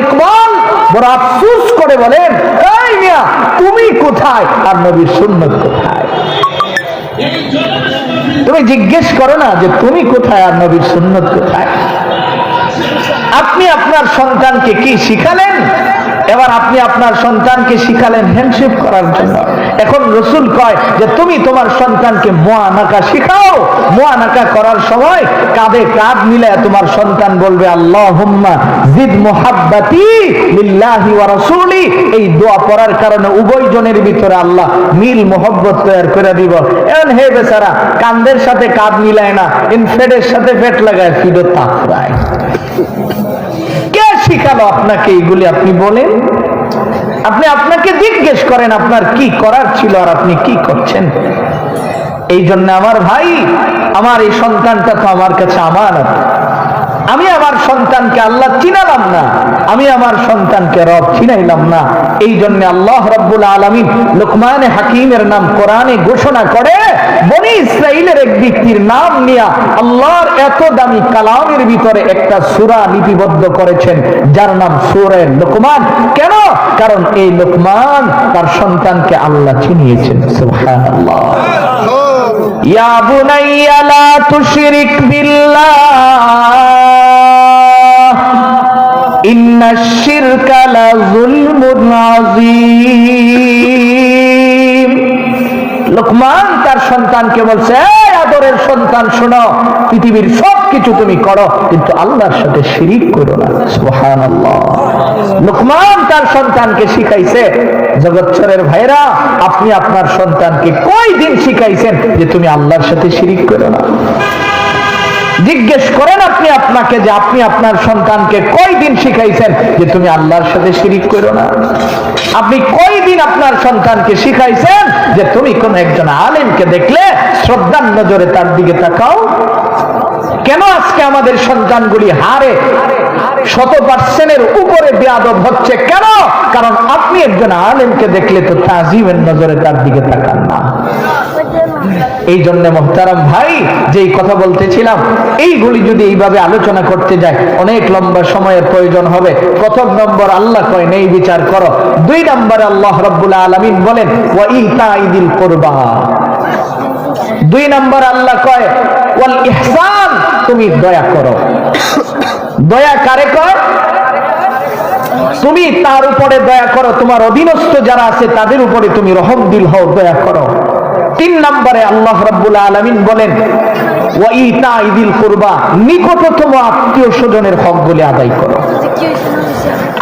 ইকবাল বড় আফসোস করে বলেন তুমি কোথায় আর নবীর সুন্নত কোথায় তুমি জিজ্ঞেস করো না যে তুমি কোথায় আর নবীর সুন্নত কোথায়? আপনি আপনার সন্তানকে কি শিখালেন? এবার আপনি আপনার সন্তানকে শিখালেন হ্যান্ডশেপ করার জন্য। এখন রসুল কয় যে, তুমি তোমার সন্তানকে মোয়ানাকা শিখাও। মোয়ানাকা করার সময় কাঁধে কাঁধ মিলে তোমার সন্তান বলবে আল্লাহ জিদ মোহাব্বাতি লিল্লাহি ওয়া রাসূলি। এই দোয়া পড়ার কারণে উভয় জনের ভিতরে আল্লাহ মিল, মোহব্বত তৈরি করে দিব। এখন হে বেচারা কান্দের সাথে কাঁধ মিলায় না ইনফেডের সাথে পেট লাগায় ফিডো কে শিখালো আপনাকে এইগুলি আপনি বলেন। আপনি আপনাকে জিজ্ঞেস করেন আপনার কি করার ছিল আর আপনি কি করছেন। এই জন্য আমার ভাই, আমার এই সন্তানটা তো আমার কাছে আমার আমি আমার সন্তানকে আল্লাহ চিনালাম না। আমি আমার সন্তানকে রব চিনাইলাম না। এই জন্য আল্লাহ রব্বুল আলমিন লোকমানে হাকিমের নাম কোরআনে ঘোষণা করে বনি ইসরাইলের এক ব্যক্তির নাম নিয়া আল্লাহর এত দামি কালামের ভিতরে একটা সুরা লিপিবদ্ধ করেছেন যার নাম সুরের লোকমান। কেন? কারণ এই লোকমান তার সন্তানকে আল্লাহ চিনিয়েছেন। সুবহানাল্লাহ। ইয়া বুনাইয়া লা তুশরিক বিল্লাহ। লোকমান তার সন্তানকে বলছে আদরের সন্তান, শোনো, পৃথিবীর সব কিছু তুমি করো, কিন্তু আল্লাহর সাথে শিরিক করো না। সুবহানাল্লাহ। লোকমান তার সন্তানকে শিখাইছে জগৎসরের ভাইরা আপনি আপনার সন্তানকে কয় দিন শিখাইছেন যে তুমি আল্লাহর সাথে শিরিক করো না? জিজ্ঞেস করেন আপনি আপনাকে যে আপনি আপনার সন্তানকে কয়দিন শিখাইছেন? যে তুমি আল্লাহর সাথে শিরিক করো না। আপনি কয়দিন আপনার সন্তানকে শিখাইছেন? যে তুমি কোন একজন আলেমকে দেখলে শ্রদ্ধার নজরে তার দিকে তাকাও। কেন আজকে আমাদের সন্তানগুলি হারে? শত পার্সেন্টের উপরে বেয়াদব হচ্ছে কেন? কারণ আপনি একজন আলেমকে দেখলে তো তাজিমের নজরে তার দিকে তাকান না। এই জন্য মোহতারাম ভাই, যেই কথা বলতেছিলাম, এইগুলি যদি এইভাবে আলোচনা করতে যায়, অনেক লম্বা সময়ের প্রয়োজন হবে। প্রথম নম্বর আল্লাহ কয়, নেই বিচার করো। দুই নম্বর আল্লাহ রব্বুল আলমিন বলেন ও ইতা ইদিল করবা। দুই নম্বর আল্লাহ কয়, ওয়াল ইহসান, তুমি দয়া করো। দয়া কারে কয়? তুমি তার উপরে দয়া করো। তোমার অধীনস্থ যারা আছে, তাদের উপরে তুমি রহম দিল হও, দয়া করো। তিন নম্বরে আল্লাহ রাব্বুল আলামিন বলেন কুরবা নিকটতম আত্মীয় স্বজনের হকগুলি আদায় করো।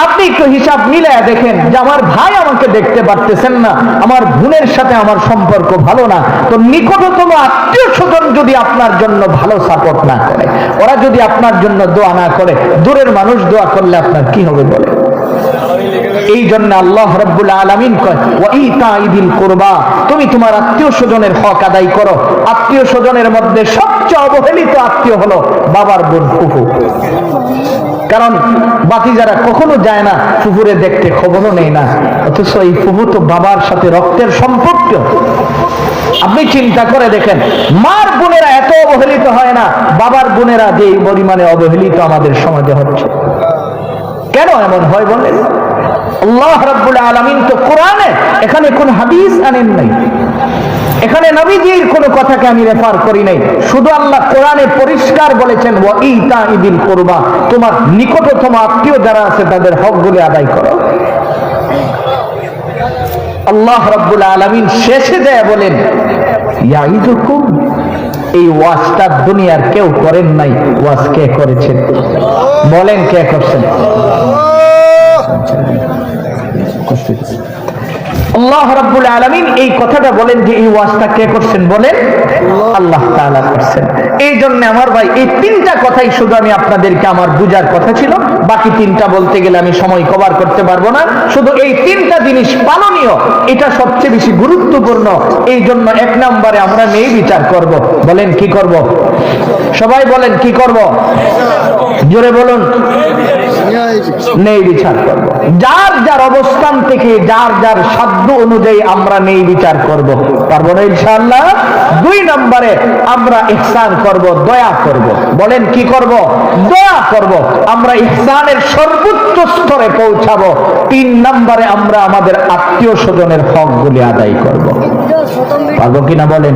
আপনি একটু হিসাব মিলায় দেখেন যে আমার ভাই আমাকে দেখতে পারতেছেন না, আমার বোনের সাথে আমার সম্পর্ক ভালো না, তো নিকটতম আত্মীয় স্বজন যদি আপনার জন্য ভালো সাপোর্ট না করে, ওরা যদি আপনার জন্য দোয়া না করে, দূরের মানুষ দোয়া করলে আপনার কি হবে বলে এই জন্য আল্লাহ রব্বুল আলমিন কয় ওয়াইতা ইদিল করবা তুমি তোমার আত্মীয় স্বজনের হক আদায় করো। আত্মীয় স্বজনের মধ্যে সবচেয়ে অবহেলিত আত্মীয় হলো বাবার বোন ফুফু। কারণ বাকি যারা কখনো যায় না, ফুফুরে দেখতে খবরও নেই না। অথচ এই ফুফু তো বাবার সাথে রক্তের সম্পর্ক। আপনি চিন্তা করে দেখেন, মার বোনেরা এত অবহেলিত হয় না, বাবার বোনেরা যে পরিমাণে অবহেলিত আমাদের সমাজে হচ্ছে। কেন এমন হয় বলেন? আল্লাহ রাব্বুল আলামিন তো কোরআনে, এখানে কোন হাদিস আনেন নাই। এখানে নবীজির কোনো কথাকে আমি রেফার করি নাই। শুধু আল্লাহ কোরআনে পরিষ্কার বলেছেন, ওয়া ইতা ইদিল করবা তোমার নিকটতম আত্মীয় যারা আছে, তাদের হকগুলি আদায় করো। আল্লাহ রাব্বুল আলামিন শেষে দেয় বলেন ইয়াইদুকুম এই ওয়াজটা দুনিয়ার কেউ করেন নাই। ওয়াজ কে করেছেন বলেন কে করছেন আল্লাহ রাব্বুল আলামিন এই কথাটা বলেন যে এই ওয়াজটা কে করছেন? বলেন আল্লাহ তাআলা করছেন। এই জন্য আমার ভাই, এই তিনটা কথাই শুধু আমি আপনাদেরকে আমার বুঝার কথা ছিল। বাকি তিনটা বলতে গেলে আমি সময় কভার করতে পারব না। শুধু এই তিনটা জিনিস পালনীয়, এটা সবচেয়ে বেশি গুরুত্বপূর্ণ। এই জন্য এক নম্বরে আমরা নেই বিচার করব। বলেন, কি করব? সবাই বলেন, কি করব? জোরে বলুন। নেই বিচার করব। যার যার অবস্থান থেকে, যার যার সাধ্য অনুযায়ী আমরা নেই বিচার করব। পারব না ইনশাআল্লাহ? দুই নম্বরে আমরা ইহসান করব, দয়া করব। বলেন, কি করব? দয়া করব। আমরা ইসলামের সর্বোচ্চ স্তরে পৌঁছাবো। তিন নম্বরে আমরা আমাদের আত্মীয় স্বজনের হকগুলি আদায় করব। পারব কিনা বলেন?